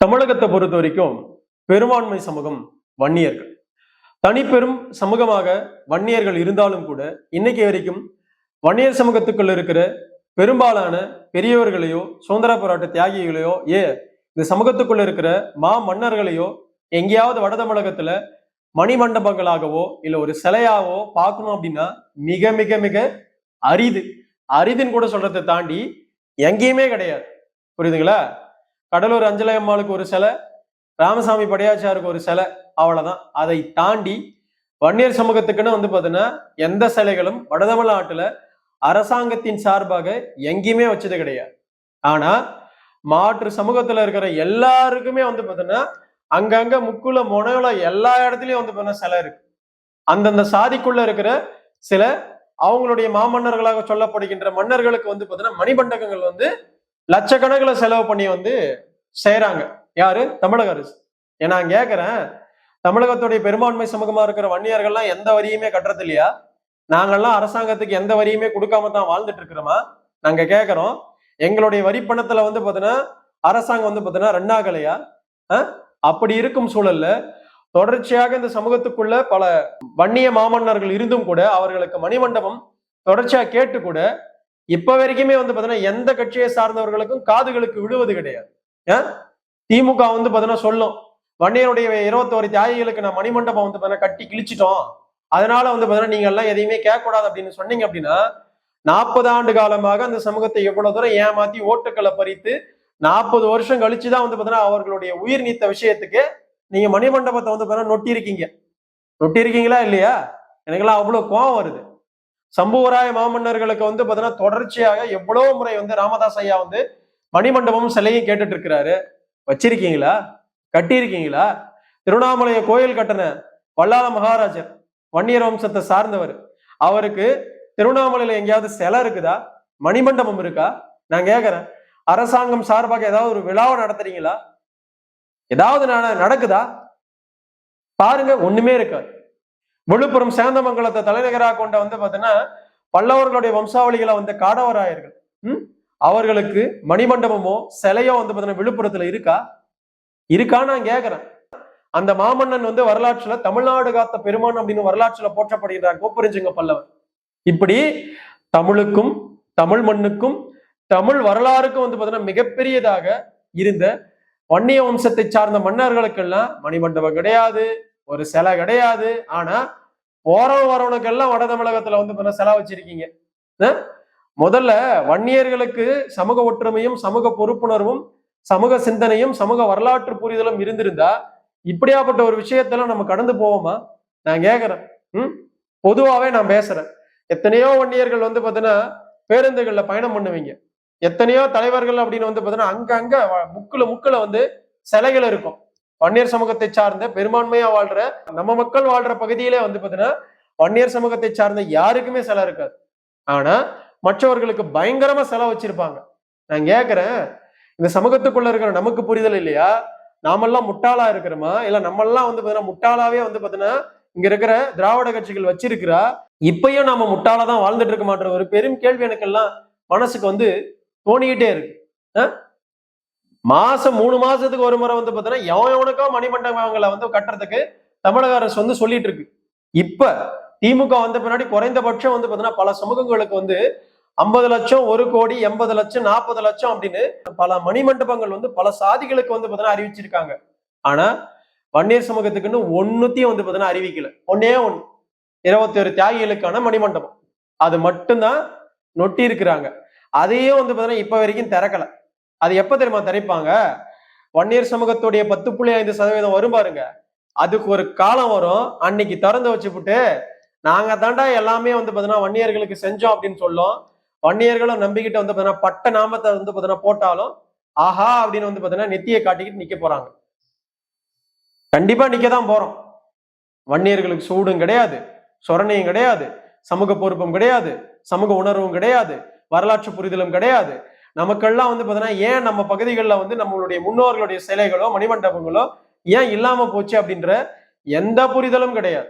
தமிழகத்தை பொறுத்த வரைக்கும் பெரும்பான்மை சமூகம் வன்னியர்கள். தனிப்பெரும் சமூகமாக வன்னியர்கள் இருந்தாலும் கூட இன்னைக்கு வரைக்கும் வன்னியர் சமூகத்துக்குள்ள இருக்கிற பெரும்பாலான பெரியவர்களையோ சுதந்திர போராட்ட தியாகிகளையோ ஏ இந்த சமூகத்துக்குள்ள இருக்கிற மா மன்னர்களையோ எங்கேயாவது வட தமிழகத்துல மணிமண்டபங்களாகவோ இல்ல ஒரு சிலையாவோ பார்க்கணும் அப்படின்னா மிக மிக மிக அரிது. அரிதுன்னு கூட சொல்றதை தாண்டி எங்கேயுமே கிடையாது. புரியுதுங்களா? கடலூர் அஞ்சலை அம்மாளுக்கு ஒரு சிலை ராமசாமி படையாச்சாருக்கு ஒரு சிலை அவ்வளவுதான். அதை தாண்டி வன்னியர் சமூகத்துக்குன்னு வந்து பார்த்தீங்கன்னா எந்த சிலைகளும் வடதமிழ்நாட்டுல அரசாங்கத்தின் சார்பாக எங்கேயுமே வச்சது கிடையாது. ஆனா மாற்று சமூகத்துல இருக்கிற எல்லாருக்குமே வந்து பார்த்தீங்கன்னா அங்கங்க முக்குல முனையில எல்லா இடத்துலயும் வந்து பார்த்தீங்கன்னா சிலை இருக்கு. அந்தந்த சாதிக்குள்ள இருக்கிற சில அவங்களுடைய மாமன்னர்களாக சொல்லப்படுகின்ற மன்னர்களுக்கு வந்து பார்த்தீங்கன்னா மணிமண்டபங்கள் வந்து லட்சக்கணக்கில் செலவு பண்ணி வந்து செய்கிறாங்க யாரு? தமிழக அரசு. ஏன்னா நான் கேட்குறேன் தமிழகத்துடைய பெரும்பான்மை சமூகமாக இருக்கிற வன்னியர்கள்லாம் எந்த வரியுமே கட்டுறது இல்லையா? நாங்கெல்லாம் அரசாங்கத்துக்கு எந்த வரியுமே கொடுக்காம தான் வாழ்ந்துட்டு இருக்கிறோமா? நாங்கள் கேட்குறோம் எங்களுடைய வரி பணத்துல வந்து பார்த்தீங்கன்னா அரசாங்கம் வந்து பார்த்தீங்கன்னா ரன் ஆகலையா அப்படி இருக்கும் சூழல்ல தொடர்ச்சியாக இந்த சமூகத்துக்குள்ள பல வன்னிய மாமன்னர்கள் இருந்தும் கூட அவர்களுக்கு மணிமண்டபம் தொடர்ச்சியா கேட்டு கூட இப்ப வரைக்குமே வந்து பாத்தீங்கன்னா எந்த கட்சியை சார்ந்தவர்களுக்கும் காதுகளுக்கு விழுவது கிடையாது. திமுக வந்து பாத்தீங்கன்னா சொல்லும் வன்னியருடைய இருபத்தோரு தியாகிகளுக்கு நான் மணிமண்டபம் வந்து பாத்தீங்கன்னா கட்டி கிழிச்சிட்டோம். அதனால வந்து பாத்தீங்கன்னா நீங்க எல்லாம் எதையுமே கேட்கக்கூடாது அப்படின்னு சொன்னீங்க அப்படின்னா நாற்பது ஆண்டு காலமாக அந்த சமூகத்தை எவ்வளவு தூரம் ஏமாத்தி ஓட்டுக்களை பறித்து நாற்பது வருஷம் கழிச்சுதான் வந்து பாத்தீங்கன்னா அவர்களுடைய உயிர் நீத்த விஷயத்துக்கு நீங்க மணிமண்டபத்தை வந்து பாத்தீங்கன்னா நொட்டி இருக்கீங்க நொட்டி இருக்கீங்களா இல்லையா? எனக்கெல்லாம் அவ்வளவு கோவம் வருது. சம்புவராய மாமன்னர்களுக்கு வந்து பார்த்தீங்கன்னா தொடர்ச்சியாக எவ்வளவு முறை வந்து ராமதாஸ் ஐயா வந்து மணிமண்டபமும் சிலையும் கேட்டுட்டு இருக்கிறாரு வச்சிருக்கீங்களா? கட்டியிருக்கீங்களா? திருவண்ணாமலையை கோயில் கட்டின வல்லாள மகாராஜர் வன்னியர் வம்சத்தை சார்ந்தவர் அவருக்கு திருவண்ணாமலையில எங்கேயாவது சிலை இருக்குதா? மணிமண்டபம் இருக்கா? நான் கேட்கறேன் அரசாங்கம் சார்பாக ஏதாவது ஒரு விழாவை நடத்துறீங்களா? ஏதாவது நடக்குதா? பாருங்க ஒண்ணுமே இருக்காது. விழுப்புரம் சேந்தமங்கலத்தை தலைநகராக கொண்ட வந்து பாத்தீங்கன்னா பல்லவர்களுடைய வம்சாவளிகளை வந்து காடவராயர்கள். ம்? அவர்களுக்கு மணிமண்டபமோ சிலையோ வந்து பாத்தீங்கன்னா விழுப்புரத்துல இருக்கா? இருக்கா நான் கேக்குறேன். அந்த மாமன்னன் வந்து வரலாற்றுல தமிழ்நாடு காத்த பெருமான் அப்படின்னு வரலாற்றுல போற்றப்படுகிறார் கோப்பரிஞ்சுங்க பல்லவன். இப்படி தமிழுக்கும் தமிழ் மண்ணுக்கும் தமிழ் வரலாறுக்கும் வந்து பாத்தீங்கன்னா மிகப்பெரியதாக இருந்த வன்னிய வம்சத்தை சார்ந்த மன்னர்களுக்கெல்லாம் மணிமண்டபம் கிடையாது. ஒரு சிலை கிடையாது. ஆனா போறவன் வரவனுக்கெல்லாம் வட தமிழகத்துல வந்து பாத்தீங்கன்னா சிலை வச்சிருக்கீங்க. முதல்ல வன்னியர்களுக்கு சமூக ஒற்றுமையும் சமூக பொறுப்புணர்வும் சமூக சிந்தனையும் சமூக வரலாற்று புரிதலும் இருந்திருந்தா இப்படியாப்பட்ட ஒரு விஷயத்தெல்லாம் நம்ம கடந்து போவோமா? நான் கேக்குறேன். ம்? பொதுவாவே நான் பேசுறேன். எத்தனையோ வன்னியர்கள் வந்து பாத்தீங்கன்னா பேருந்துகள்ல பயணம் பண்ணுவீங்க. எத்தனையோ தலைவர்கள் அப்படின்னு வந்து பாத்தீங்கன்னா அங்கங்க வ- முக்குல முக்குல வந்து சிலைகள் இருக்கும். வன்னியர் சமூகத்தை சார்ந்த பெரும்பான்மையா வாழ்ற நம்ம மக்கள் வாழ்ற பகுதியிலே வந்து பாத்தீங்கன்னா வன்னியர் சமூகத்தை சார்ந்த யாருக்குமே சிலை இருக்காது. ஆனா மற்றவர்களுக்கு பயங்கரமா செலவு வச்சிருப்பாங்க. நான் கேக்குறேன் இந்த சமூகத்துக்குள்ள இருக்கிற நமக்கு புரிதல் இல்லையா? நாமெல்லாம் முட்டாளா இருக்கிறோமா? இல்ல நம்மெல்லாம் வந்து பாத்தீங்கன்னா முட்டாளாவே வந்து பாத்தீங்கன்னா இங்க இருக்கிற திராவிட கட்சிகள் வச்சிருக்கிறா? இப்பயும் நாம முட்டாளா தான் வாழ்ந்துட்டு இருக்க மாட்டோம் ஒரு பெரும் கேள்வி எனக்கெல்லாம் மனசுக்கு வந்து தோணிக்கிட்டே இருக்கு. அஹ்? மாசம் மூணு மாசத்துக்கு ஒரு முறை வந்து பார்த்தீங்கன்னா எவன் எவனுக்கோ மணிமண்டபங்களை வந்து கட்டுறதுக்கு தமிழக அரசு வந்து சொல்லிட்டு இருக்கு. இப்ப திமுக வந்த பின்னாடி குறைந்தபட்சம் வந்து பார்த்தீங்கன்னா பல சமூகங்களுக்கு வந்து ஐம்பது லட்சம் ஒரு கோடி எண்பது லட்சம் நாற்பது லட்சம் அப்படின்னு பல மணிமண்டபங்கள் வந்து பல சாதிகளுக்கு வந்து பார்த்தீங்கன்னா அறிவிச்சிருக்காங்க. ஆனா வன்னியர் சமூகத்துக்குன்னு ஒன்னுத்தையும் வந்து பார்த்தீங்கன்னா அறிவிக்கல. ஒன்னே ஒன்று இருபத்தி ஒரு தியாகிகளுக்கான மணிமண்டபம். அது மட்டும்தான் நொட்டி இருக்கிறாங்க அதையும் வந்து பார்த்தீங்கன்னா இப்ப வரைக்கும் திறக்கலை. அது எப்ப தெரியுமா திறப்பாங்க வன்னியர் சமூகத்துடைய பத்து புள்ளி ஐந்து சதவீதம் வரும் பாருங்க. அதுக்கு ஒரு காலம் வரும். அன்னைக்கு திறந்து வச்சுப்புட்டு நாங்க தாண்டா எல்லாமே வந்து பாத்தீங்கன்னா வன்னியர்களுக்கு செஞ்சோம் அப்படின்னு சொல்லும். வன்னியர்களும் நம்பிக்கிட்டு வந்து பாத்தீங்கன்னா பட்ட நாமத்தை வந்து பாத்தீங்கன்னா போட்டாலும் ஆஹா அப்படின்னு வந்து பாத்தீங்கன்னா நெத்தியை காட்டிக்கிட்டு நிக்க போறாங்க. கண்டிப்பா நிக்க தான் போறோம். வன்னியர்களுக்கு சூடும் கிடையாது சொரணையும் கிடையாது சமூக பொறுப்பும் கிடையாது சமூக உணர்வும் கிடையாது வரலாற்று புரிதலும் கிடையாது. நமக்கெல்லாம் வந்து பார்த்தீங்கன்னா ஏன் நம்ம பகுதிகளில் வந்து நம்மளுடைய முன்னோர்களுடைய சிலைகளோ மணிமண்டபங்களோ ஏன் இல்லாமல் போச்சு அப்படின்ற எந்த புரிதலும் கிடையாது.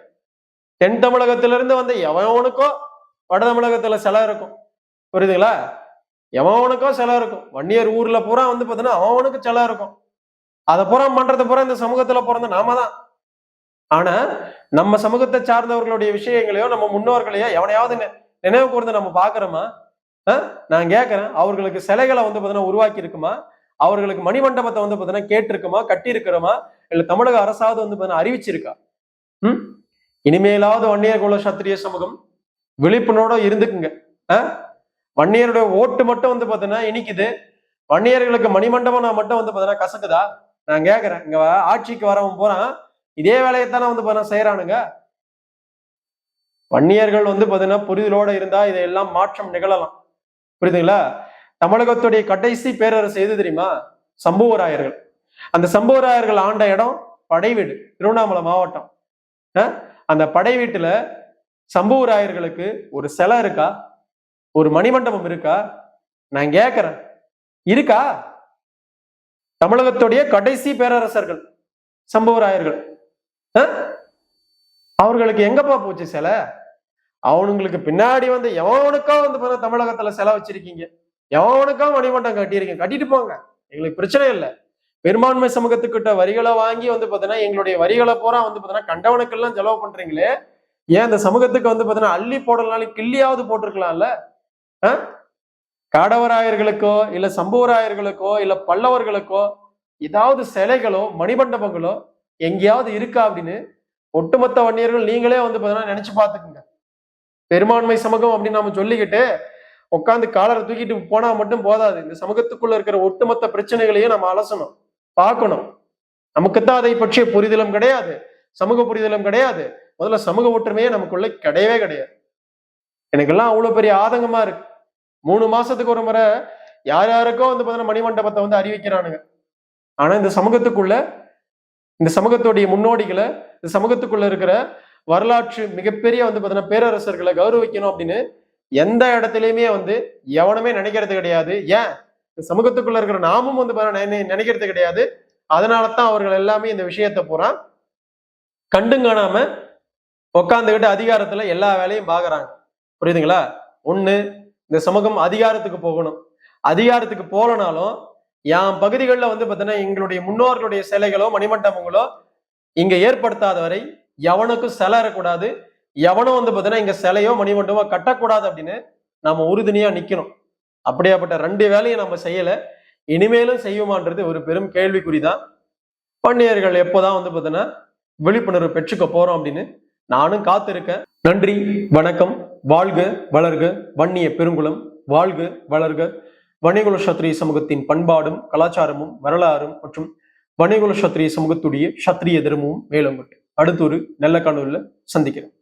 தென் தமிழகத்திலிருந்து வந்து எவனுக்கோ வட தமிழகத்தில் சிலை இருக்கும். புரியுதுங்களா? எவனுக்கோ சிலை இருக்கும். வன்னியர் ஊரில் பூரா வந்து பார்த்தீங்கன்னா அவனுக்கு சிலை இருக்கும். அதை பூரா பண்றது பூரா இந்த சமூகத்துல பிறந்த நாம தான். ஆனா நம்ம சமூகத்தை சார்ந்தவர்களுடைய விஷயங்களையோ நம்ம முன்னோர்களையோ எவனையாவது நி- நினைவு கூர்ந்து நம்ம பாக்குறோமா நான் கேட்கறேன் அவர்களுக்கு சிலைகளை வந்து பார்த்தீங்கன்னா உருவாக்கி இருக்குமா அவர்களுக்கு மணிமண்டபத்தை வந்து பார்த்தீங்கன்னா கேட்டிருக்குமா? கட்டி இருக்கிறோமா தமிழக அரசாவது வந்து பார்த்தீங்கன்னா அறிவிச்சிருக்கா? ம்? இனிமேலாவது வன்னியர் குல சத்திரிய சமூகம் விழிப்புணோட இருந்துக்குங்க. வன்னியருடைய ஓட்டு மட்டும் வந்து பார்த்தீங்கன்னா இனிக்குது. வன்னியர்களுக்கு மணிமண்டபம் நான் மட்டும் வந்து பார்த்தீங்கன்னா கசக்குதா? நான் கேட்குறேன் இங்க ஆட்சிக்கு வரவன் போறான் இதே வேலையைத்தானே வந்து பார்த்தீங்கன்னா செய்யறானுங்க வன்னியர்கள் வந்து பார்த்தீங்கன்னா புரிதலோட இருந்தா இதையெல்லாம் மாற்றம் நிகழலாம். புரியுதுங்களா? தமிழகத்துடைய கடைசி பேரரசு எது தெரியுமா? சம்புவராயர்கள். அந்த சம்புவராயர்கள் ஆண்ட இடம் படைவீடு திருவண்ணாமலை மாவட்டம். அந்த படைவீட்டுல சம்புவராயர்களுக்கு ஒரு சிலை இருக்கா? ஒரு மணிமண்டபம் இருக்கா? நான் கேட்கிறேன் இருக்கா? தமிழகத்துடைய கடைசி பேரரசர்கள் சம்புவராயர்கள். அவர்களுக்கு எங்கப்பா போச்சு சிலை? அவனுங்களுக்கு பின்னாடி வந்து எவனுக்கோ வந்து பாத்தா தமிழகத்துல சிலை வச்சிருக்கீங்க. எவனுக்கோ மணிமண்டபம் கட்டியிருக்கீங்க. கட்டிட்டு போங்க. எங்களுக்கு பிரச்சனை இல்லை. பெரும்பான்மை சமூகத்துக்கிட்ட வரிகளை வாங்கி வந்து பாத்தீங்கன்னா எங்களுடைய வரிகளை பூரா வந்து பாத்தீங்கன்னா கண்டவனுக்கெல்லாம் செலவு பண்றீங்களே. ஏன் இந்த சமூகத்துக்கு வந்து பாத்தீங்கன்னா அள்ளி போடலாம் கிள்ளியாவது போட்டிருக்கலாம்ல? அஹ்? காடவராயர்களுக்கோ இல்ல சம்புவராயர்களுக்கோ இல்ல பல்லவர்களுக்கோ ஏதாவது சிலைகளோ மணிமண்டபங்களோ எங்கேயாவது இருக்கா அப்படின்னு ஒட்டுமொத்த வன்னியர்கள் நீங்களே வந்து பாத்தீங்கன்னா நினைச்சு பார்த்துக்குங்க. பெரும்பான்மை சமூகம் அப்படின்னு நாம சொல்லிக்கிட்டு உட்காந்து காலரை தூக்கிட்டு போனா மட்டும் போதாது. இந்த சமூகத்துக்குள்ள இருக்கிற ஒட்டுமொத்த பிரச்சனைகளையும் நம்ம அலசணும் பார்க்கணும். நமக்குத்தான் அதை பற்றிய புரிதலும் கிடையாது. சமூக புரிதலும் கிடையாது. முதல்ல சமூக ஒற்றுமையே நமக்குள்ள கிடையவே கிடையாது. எனக்கெல்லாம் அவ்வளவு பெரிய ஆதங்கமா இருக்கு. மூணு மாசத்துக்கு ஒரு முறை யார் யாருக்கோ வந்து பார்த்தீங்கன்னா மணிமண்டபத்தை வந்து அறிவிக்கிறானுங்க. ஆனா இந்த சமூகத்துக்குள்ள இந்த சமூகத்துடைய முன்னோடிகளை இந்த சமூகத்துக்குள்ள இருக்கிற வரலாற்று மிகப்பெரிய வந்து பார்த்தீங்கன்னா பேரரசர்களை கௌரவிக்கணும் அப்படின்னு எந்த இடத்துலையுமே வந்து எவனுமே நினைக்கிறது கிடையாது. ஏன்? இந்த சமூகத்துக்குள்ள இருக்கிற நாமும் வந்து நினைக்கிறது கிடையாது. அதனால தான் அவர்கள் எல்லாமே இந்த விஷயத்தை பூரா கண்டும் காணாம உட்காந்துக்கிட்டு அதிகாரத்துல எல்லா வேலையும் பாக்குறாங்க. புரியுதுங்களா? ஒண்ணு இந்த சமூகம் அதிகாரத்துக்கு போகணும். அதிகாரத்துக்கு போலனாலும் என் பகுதிகளில் வந்து பார்த்தீங்கன்னா எங்களுடைய முன்னோர்களுடைய சிலைகளோ மணிமண்டபங்களோ இங்க ஏற்படுத்தாத வரை எவனுக்கும் சிலை இருக்கக்கூடாது எவனும் வந்து பார்த்தீங்கன்னா இங்கே சிலையோ மணிமண்டபமோ கட்டக்கூடாது அப்படின்னு நம்ம உறுதுணையாக நிற்கணும் அப்படியாப்பட்ட ரெண்டு வேலையும் நம்ம செய்யலை. இனிமேலும் செய்யுமான்றது ஒரு பெரும் கேள்விக்குறி தான் பன்னியர்கள் எப்போதான் வந்து பார்த்தீங்கன்னா விழிப்புணர்வு பெற்றுக்க போகிறோம் அப்படின்னு நானும் காத்திருக்கேன். நன்றி வணக்கம். வாழ்க வளர்க. வன்னிய பெருங்குளம். வாழ்க வளர்க. வணிகுல சத்திரிய சமூகத்தின் பண்பாடும் கலாச்சாரமும் வரலாறும் மற்றும் வணிகுல சத்திரிய சமூகத்துடைய சத்திரிய தர்மமும் மேலும் அடுத்து ஒரு நல்ல காணொலியில் சந்திக்கிறேன்.